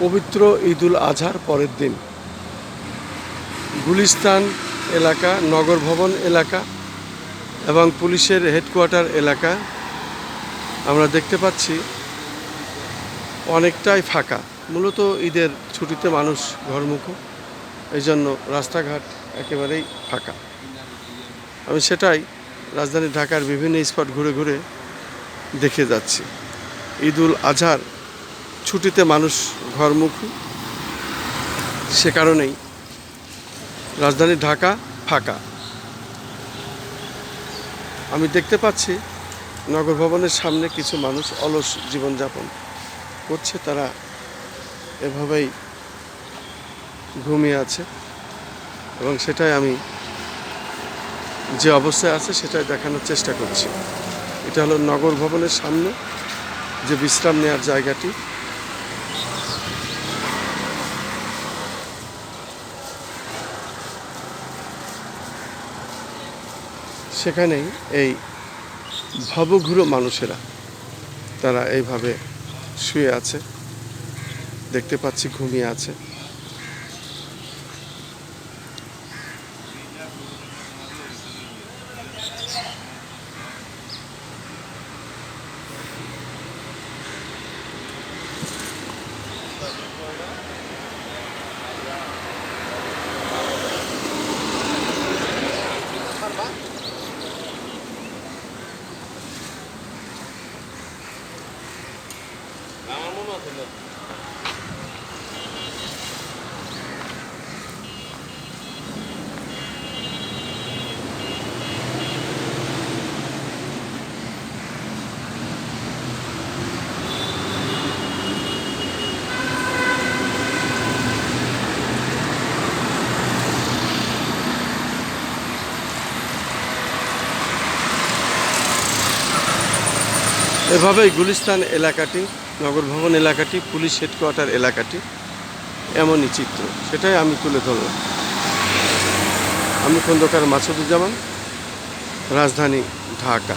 পবিত্র ঈদুল আজহার পরের দিন। গুলিস্তান এলাকা, নগর ভবন এলাকা এবং পুলিশের হেডকোয়ার্টার এলাকা আমরা দেখতে পাচ্ছি অনেকটাই ফাঁকা। মূলত ঈদের ছুটিতে মানুষ ঘরমুখো এই জন্য রাস্তাঘাট একেবারেই ফাঁকা। আমি সেটাই রাজধানী ঢাকার বিভিন্ন স্পট ঘুরে ঘুরে দেখে যাচ্ছি। ঈদুল আজহার ছুটিতে মানুষ ঘরমুখী, সে কারণেই রাজধানী ঢাকা ফাঁকা। আমি দেখতে পাচ্ছি নগর ভবনের সামনে কিছু মানুষ অলস জীবনযাপন করছে, তারা এভাবেই ঘুমিয়ে আছে এবং সেটাই আমি যে অবস্থায় আছে সেটাই দেখানোর চেষ্টা করছি। এটা হলো নগর ভবনের সামনে যে বিশ্রাম নেওয়ার জায়গাটি। সেখানেই এই ভবঘুরো মানুষেরা তারা এইভাবে শুয়ে আছে দেখতে পাচ্ছি ঘুমিয়ে আছে। এভাবেই গুলিস্তান এলাকাটি নগর ভবন এলাকাটি, পুলিশ হেডকোয়ার্টার এলাকাটি, এমনই চিত্র। সেটাই আমি তুলে ধরলাম। আমি খন্দকার মাসুদুজ্জামান, রাজধানী ঢাকা।